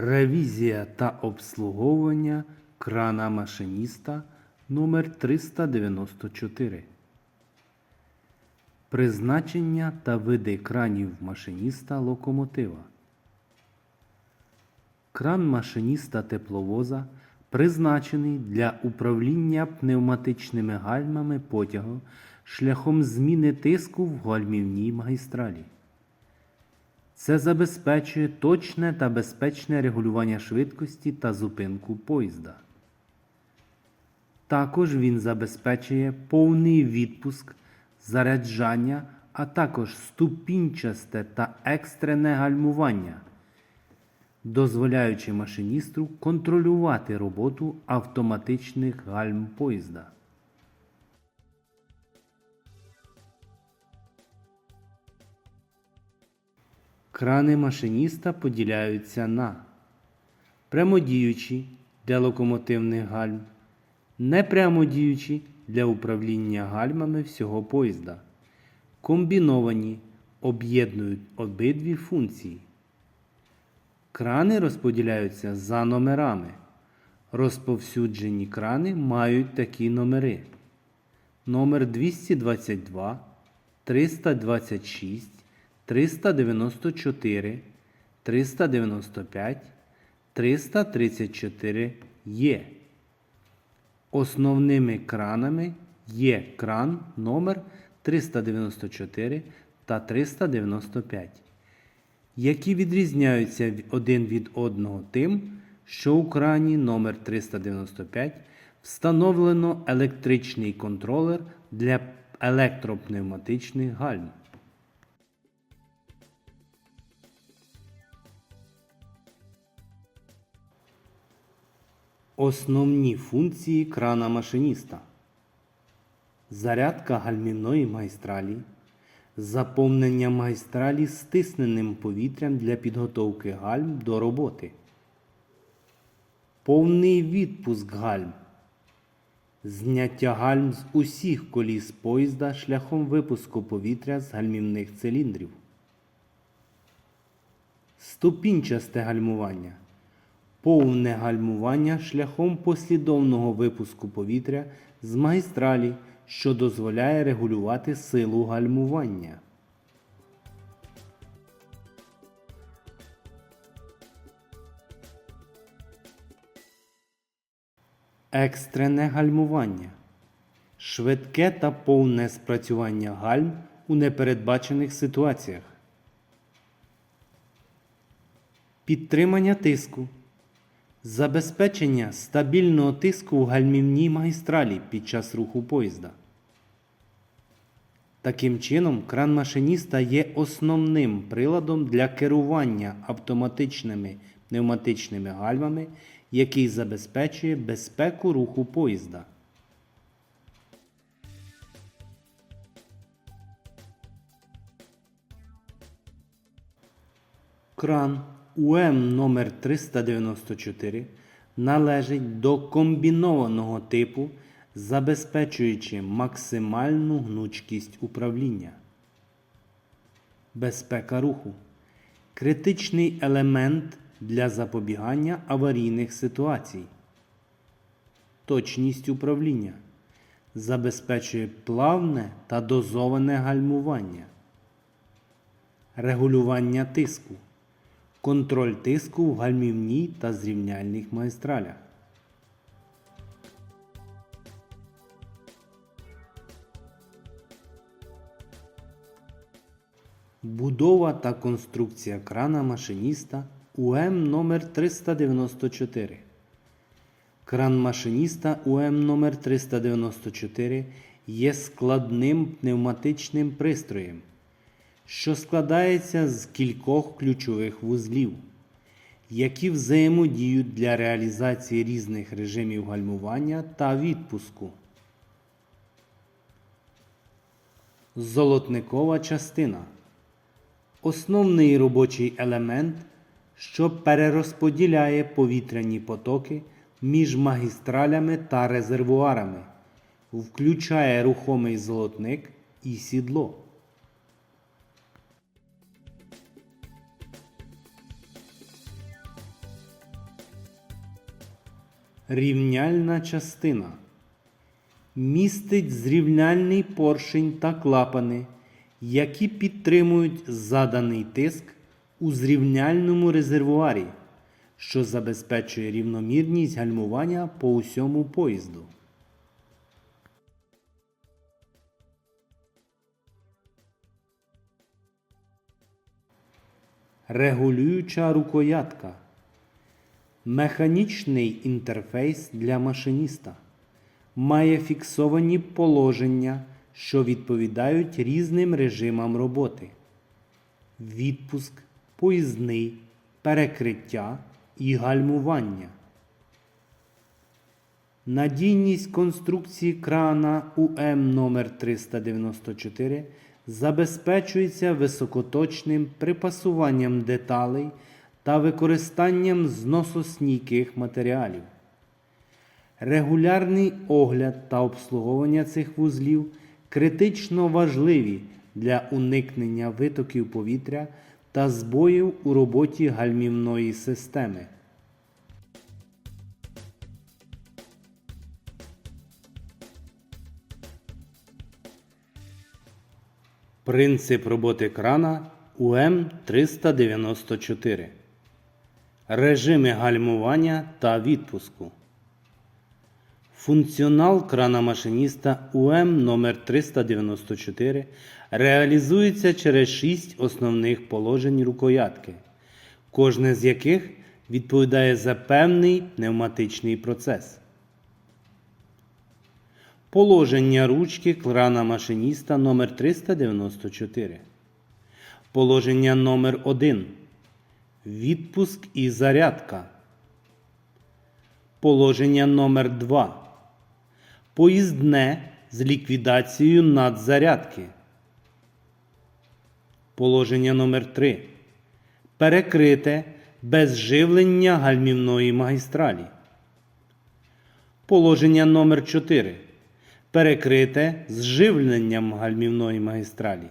Ревізія та обслуговування крана машиніста номер 394 Призначення та види кранів машиніста локомотива. Кран машиніста тепловоза призначений для управління пневматичними гальмами потягу шляхом зміни тиску в гальмівній магістралі. Це забезпечує точне та безпечне регулювання швидкості та зупинку поїзда. Також він забезпечує повний відпуск, заряджання, а також ступінчасте та екстрене гальмування, дозволяючи машиністу контролювати роботу автоматичних гальм поїзда. Крани машиніста поділяються на прямодіючі для локомотивних гальм, непрямодіючі для управління гальмами всього поїзда. Комбіновані об'єднують обидві функції. Крани розподіляються за номерами. Розповсюджені крани мають такі номери: номер 222, 326, 394, 395, 334 є. Основними кранами є кран номер 394 та 395, які відрізняються один від одного тим, що у крані номер 395 встановлено електричний контролер для електропневматичних гальм. Основні функції крана машиніста. Зарядка гальмівної магістралі, заповнення магістралі стисненим повітрям для підготовки гальм до роботи, повний відпуск гальм, зняття гальм з усіх коліс поїзда шляхом випуску повітря з гальмівних циліндрів, ступінчасте гальмування повне гальмування шляхом послідовного випуску повітря з магістралі, що дозволяє регулювати силу гальмування. Екстрене гальмування швидке та повне спрацювання гальм у непередбачених ситуаціях. Підтримання тиску. Забезпечення стабільного тиску в гальмівній магістралі під час руху поїзда. Таким чином, кран машиніста є основним приладом для керування автоматичними пневматичними гальмами, який забезпечує безпеку руху поїзда. Кран УМ номер 394 належить до комбінованого типу, забезпечуючи максимальну гнучкість управління. Безпека руху критичний елемент для запобігання аварійних ситуацій. Точність управління забезпечує плавне та дозоване гальмування. Регулювання тиску. Контроль тиску в гальмівній та зрівняльних магістралях. Будова та конструкція крана машиніста УМ номер 394 Кран машиніста УМ номер 394 є складним пневматичним пристроєм, що складається з кількох ключових вузлів, які взаємодіють для реалізації різних режимів гальмування та відпуску. Золотникова частина основний робочий елемент, що перерозподіляє повітряні потоки між магістралями та резервуарами, включає рухомий золотник і сідло. Рівняльна частина містить зрівняльний поршень та клапани, які підтримують заданий тиск у зрівняльному резервуарі, що забезпечує рівномірність гальмування по усьому поїзду. Регулююча рукоятка. Механічний інтерфейс для машиніста. Має фіксовані положення, що відповідають різним режимам роботи. Відпуск, поїзний, перекриття і гальмування. Надійність конструкції крана УМ номер 394 забезпечується високоточним припасуванням деталей та використанням зносостійких матеріалів. Регулярний огляд та обслуговування цих вузлів критично важливі для уникнення витоків повітря та збоїв у роботі гальмівної системи. Принцип роботи крана УМ-394. Режими гальмування та відпуску. Функціонал крана машиніста УМ номер 394 реалізується через шість основних положень рукоятки, кожне з яких відповідає за певний пневматичний процес. Положення ручки крана машиніста номер 394. Положення номер 1. Відпуск і зарядка. Положення номер 2. Поїздне з ліквідацією надзарядки. Положення номер 3. Перекрите без живлення гальмівної магістралі. Положення номер 4. Перекрите з живленням гальмівної магістралі.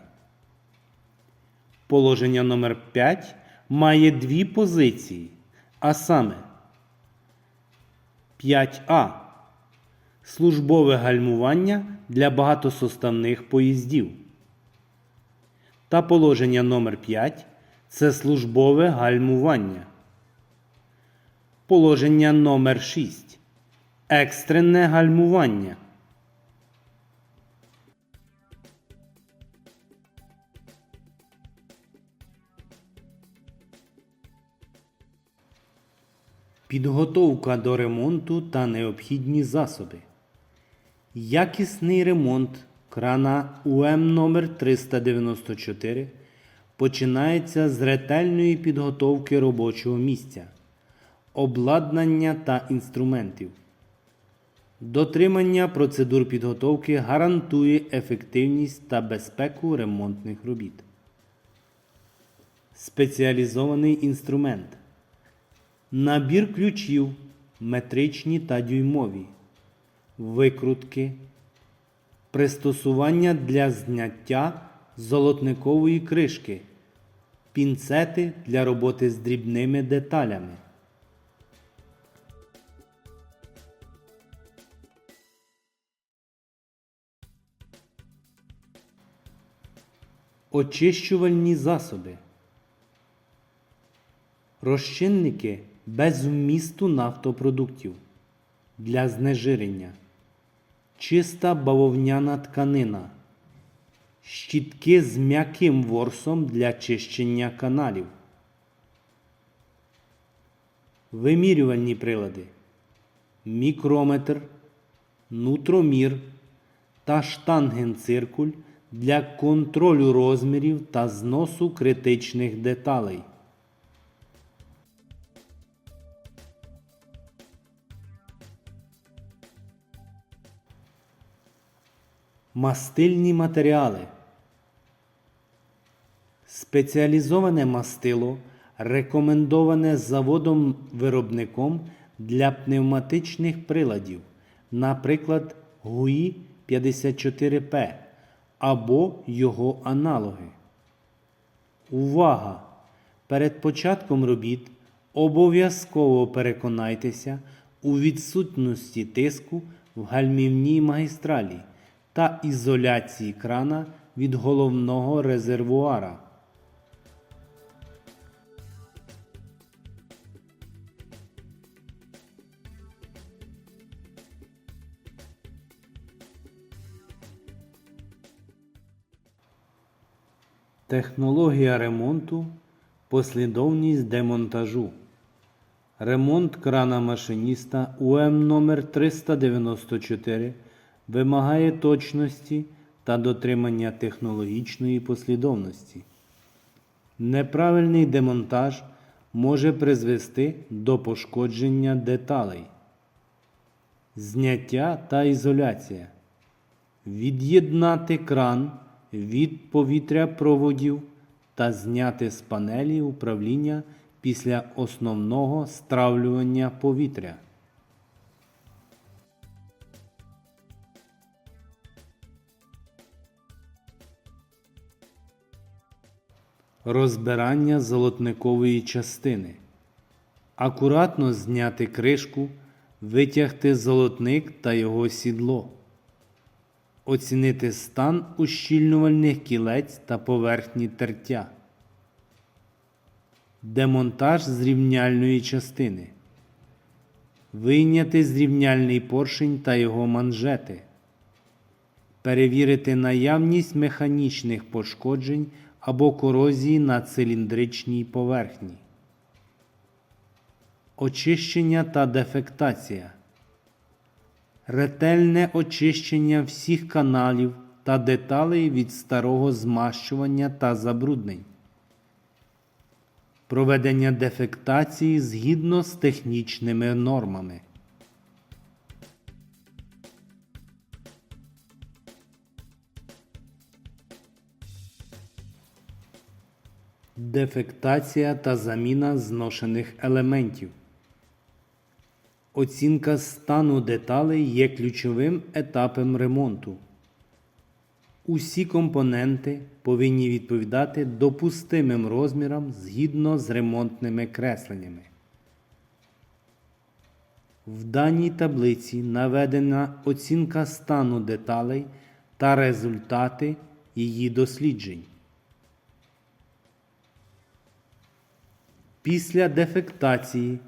Положення номер 5 має дві позиції, а саме 5А. Службове гальмування для багатосоставних поїздів. Та положення номер 5 це службове гальмування. Положення номер 6. Екстрене гальмування. Підготовка до ремонту та необхідні засоби. Якісний ремонт крана УМ номер 394 починається з ретельної підготовки робочого місця, обладнання та інструментів. Дотримання процедур підготовки гарантує ефективність та безпеку ремонтних робіт. Спеціалізований інструмент. Набір ключів метричні та дюймові, викрутки, пристосування для зняття золотникової кришки, пінцети для роботи з дрібними деталями. Очищувальні засоби. Розчинники без вмісту нафтопродуктів для знежирення, чиста бавовняна тканина, щітки з м'яким ворсом для чищення каналів, вимірювальні прилади, мікрометр, нутромір та штангенциркуль для контролю розмірів та зносу критичних деталей. Мастильні матеріали. Спеціалізоване мастило рекомендоване заводом-виробником для пневматичних приладів, наприклад, ГУІ 54П або його аналоги. Увага! Перед початком робіт обов'язково переконайтеся у відсутності тиску в гальмівній магістралі та ізоляції крана від головного резервуара. Технологія ремонту, послідовність демонтажу. Ремонт крана машиніста УМ номер 394 вимагає точності та дотримання технологічної послідовності. Неправильний демонтаж може призвести до пошкодження деталей. Зняття та ізоляція. Від'єднати кран від повітряпроводів та зняти з панелі управління після основного стравлювання повітря. Розбирання золотникової частини. Акуратно зняти кришку, витягти золотник та його сідло. Оцінити стан ущільнювальних кілець та поверхні тертя. Демонтаж зрівняльної частини. Вийняти зрівняльний поршень та його манжети. Перевірити наявність механічних пошкоджень або корозії на циліндричній поверхні. Очищення та дефектація. Ретельне очищення всіх каналів та деталей від старого змащування та забруднень. Проведення дефектації згідно з технічними нормами. Дефектація та заміна зношених елементів. Оцінка стану деталей є ключовим етапом ремонту. Усі компоненти повинні відповідати допустимим розмірам згідно з ремонтними кресленнями. В даній таблиці наведена оцінка стану деталей та результати її досліджень. Після дефектації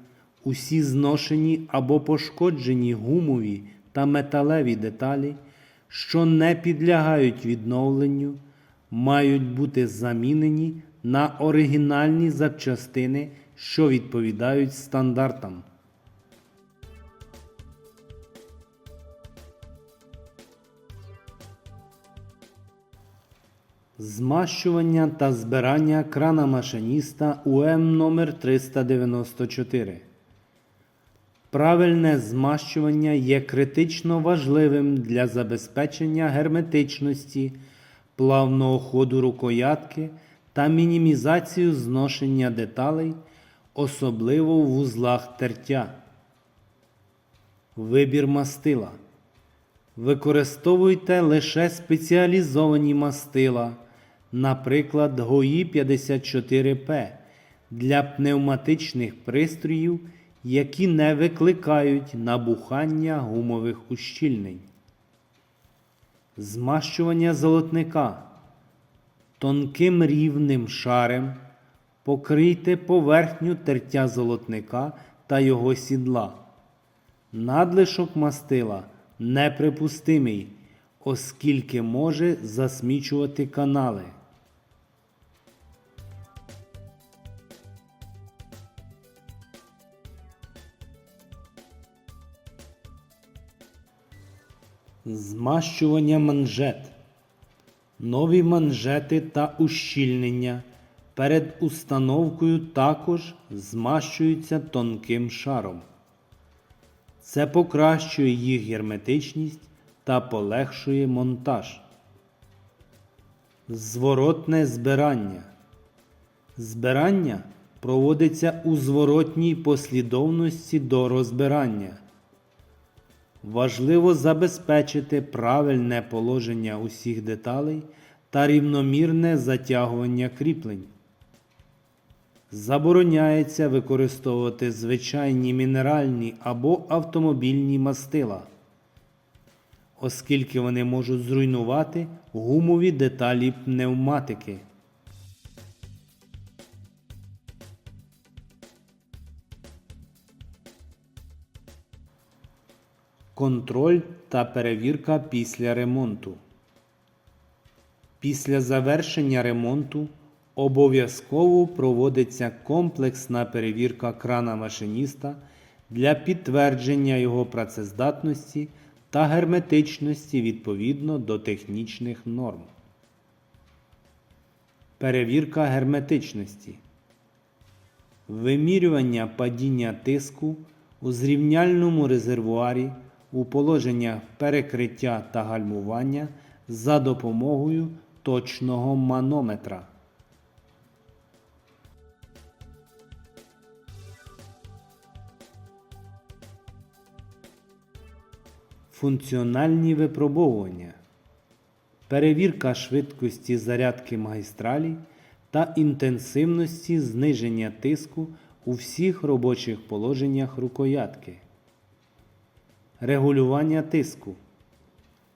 усі зношені або пошкоджені гумові та металеві деталі, що не підлягають відновленню, мають бути замінені на оригінальні запчастини, що відповідають стандартам. Змащування та збирання крана машиніста УМ номер 394 Правильне змащування є критично важливим для забезпечення герметичності, плавного ходу рукоятки та мінімізацію зношення деталей, особливо в вузлах тертя. Вибір мастила. Використовуйте лише спеціалізовані мастила, наприклад, ГОІ 54П для пневматичних пристроїв, які не викликають набухання гумових ущільнень. Змащування золотника. Тонким рівним шарем покрийте поверхню тертя золотника та його сідла. Надлишок мастила неприпустимий, оскільки може засмічувати канали. Змащування манжет. Нові манжети та ущільнення перед установкою також змащуються тонким шаром. Це покращує їх герметичність та полегшує монтаж. Зворотне збирання. Збирання проводиться у зворотній послідовності до розбирання. Важливо забезпечити правильне положення усіх деталей та рівномірне затягування кріплень. Забороняється використовувати звичайні мінеральні або автомобільні мастила, оскільки вони можуть зруйнувати гумові деталі пневматики. Контроль та перевірка після ремонту. Після завершення ремонту обов'язково проводиться комплексна перевірка крана машиніста для підтвердження його працездатності та герметичності відповідно до технічних норм. Перевірка герметичності. Вимірювання падіння тиску у зрівняльному резервуарі у положеннях перекриття та гальмування за допомогою точного манометра. Функціональні випробовування. Перевірка швидкості зарядки магістралі та інтенсивності зниження тиску у всіх робочих положеннях рукоятки. Регулювання тиску.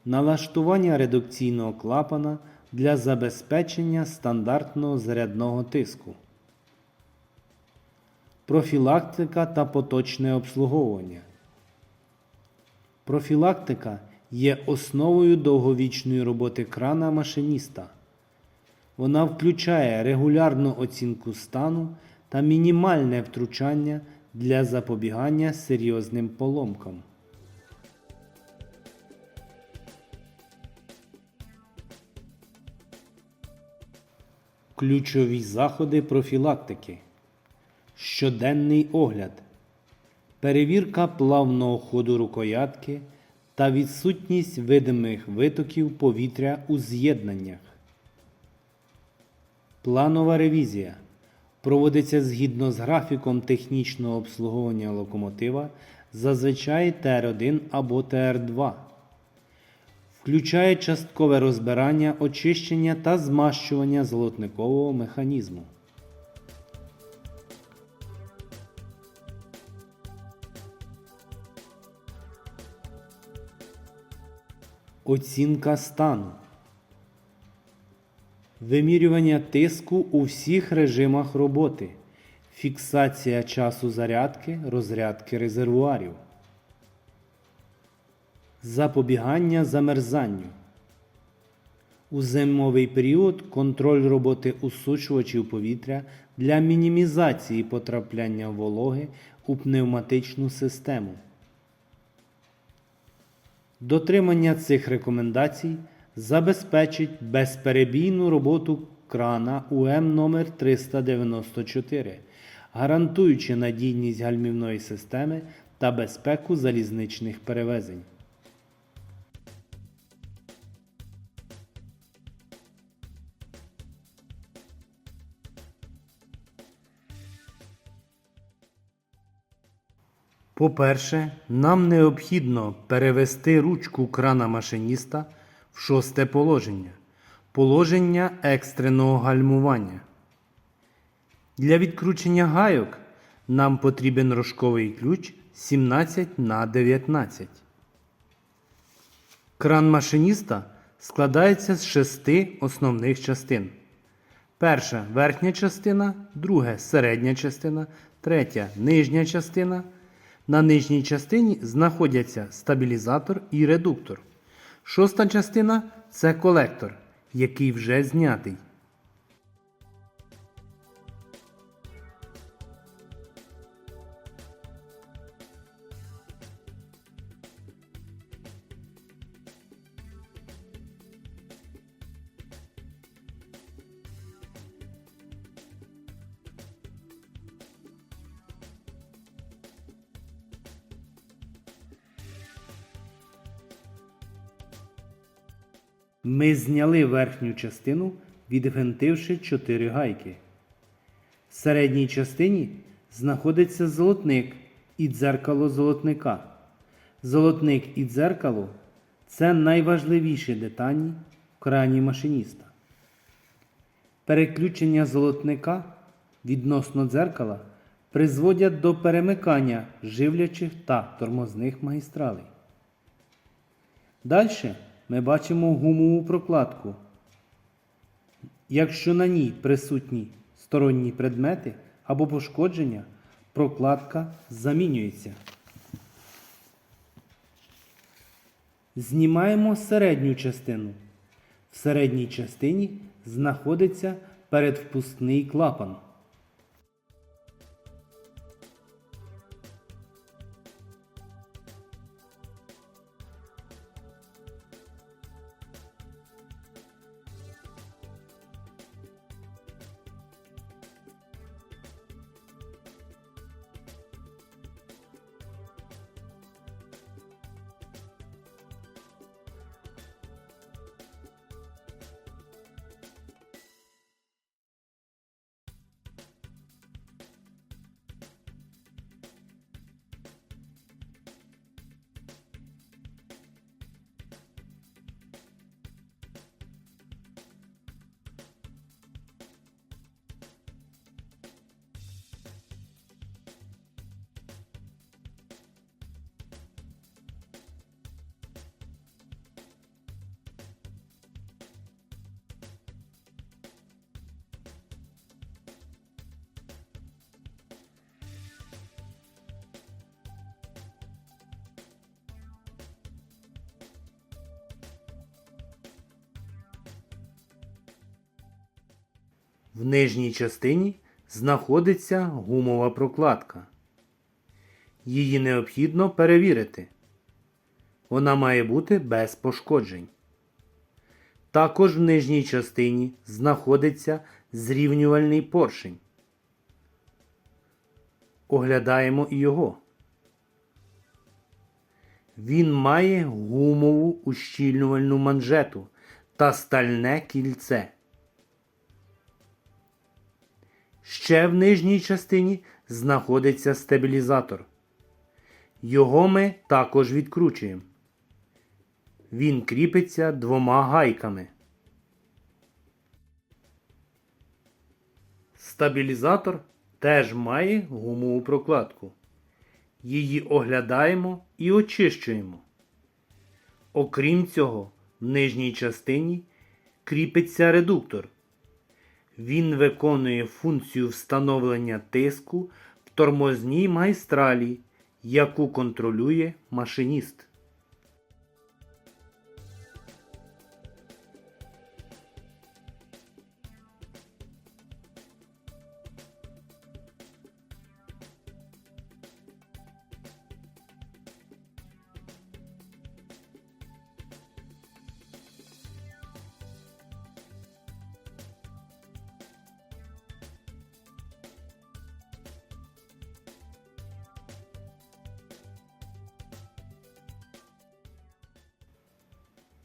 Налаштування редукційного клапана для забезпечення стандартного зарядного тиску. Профілактика та поточне обслуговування. Профілактика є основою довговічної роботи крана машиніста. Вона включає регулярну оцінку стану та мінімальне втручання для запобігання серйозним поломкам. Ключові заходи профілактики. Щоденний огляд. Перевірка плавного ходу рукоятки та відсутність видимих витоків повітря у з'єднаннях. Планова ревізія проводиться згідно з графіком технічного обслуговування локомотива, зазвичай ТР1 або ТР2. Включає часткове розбирання, очищення та змащування золотникового механізму. Оцінка стану. Вимірювання тиску у всіх режимах роботи. Фіксація часу зарядки, розрядки резервуарів. Запобігання замерзанню. У зимовий період контроль роботи усушувачів повітря для мінімізації потрапляння вологи у пневматичну систему. Дотримання цих рекомендацій забезпечить безперебійну роботу крана УМ номер 394, гарантуючи надійність гальмівної системи та безпеку залізничних перевезень. По-перше, нам необхідно перевести ручку крана машиніста в шосте положення положення екстреного гальмування. Для відкручення гайок нам потрібен рожковий ключ 17 на 19. Кран машиніста складається з шести основних частин. Перша верхня частина, друга середня частина, третя нижня частина. На нижній частині знаходяться стабілізатор і редуктор. Шоста частина це колектор, який вже знятий. Ми зняли верхню частину, відгвинтивши 4 гайки. В середній частині знаходиться золотник і дзеркало золотника. Золотник і дзеркало це найважливіші деталі в крані машиніста. Переключення золотника відносно дзеркала призводять до перемикання живлячих та тормозних магістралей. Далі ми бачимо гумову прокладку. Якщо на ній присутні сторонні предмети або пошкодження, прокладка замінюється. Знімаємо середню частину. В середній частині знаходиться передвпускний клапан. В нижній частині знаходиться гумова прокладка. Її необхідно перевірити. Вона має бути без пошкоджень. Також в нижній частині знаходиться зрівнювальний поршень. Оглядаємо його. Він має гумову ущільнювальну манжету та стальне кільце. Ще в нижній частині знаходиться стабілізатор. Його ми також відкручуємо. Він кріпиться двома гайками. Стабілізатор теж має гумову прокладку. Її оглядаємо і очищуємо. Окрім цього, в нижній частині кріпиться редуктор. Він виконує функцію встановлення тиску в тормозній майстралі, яку контролює машиніст.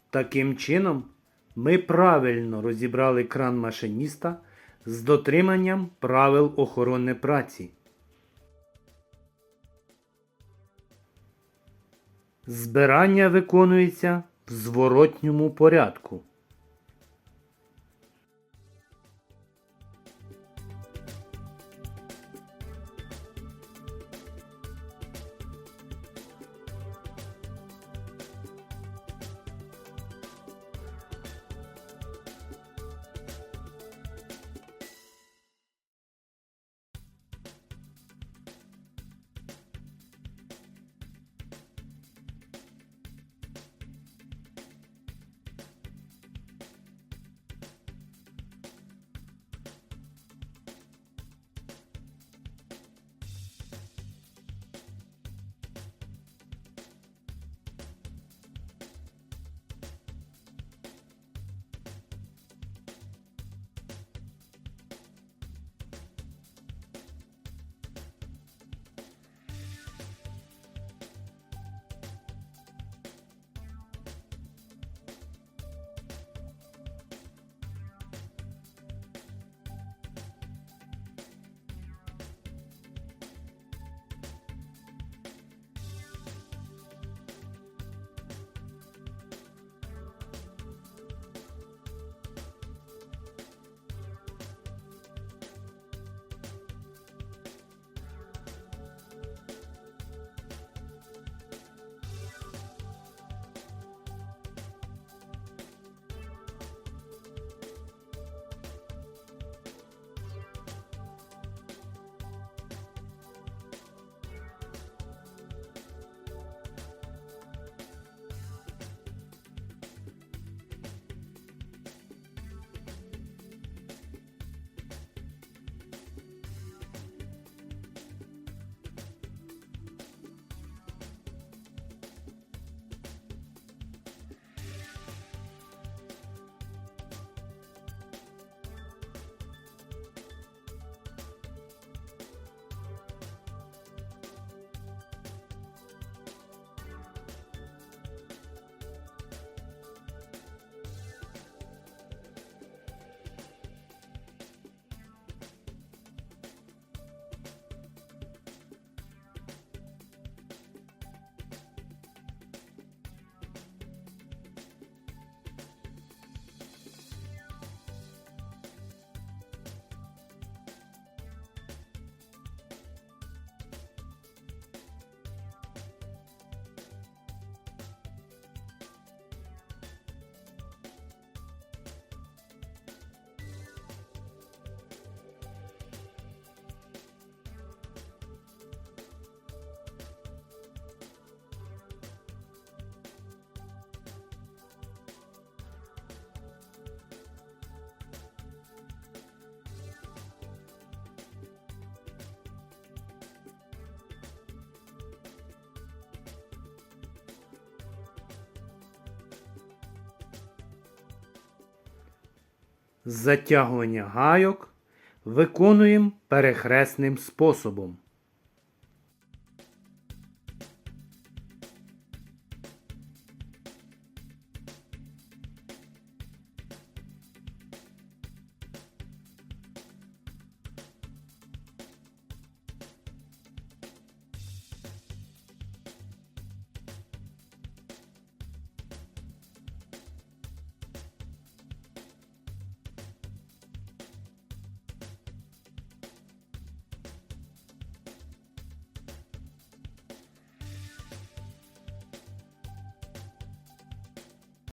Таким чином, ми правильно розібрали кран машиніста з дотриманням правил охорони праці. Збирання виконується в зворотньому порядку. Затягування гайок виконуємо перехресним способом.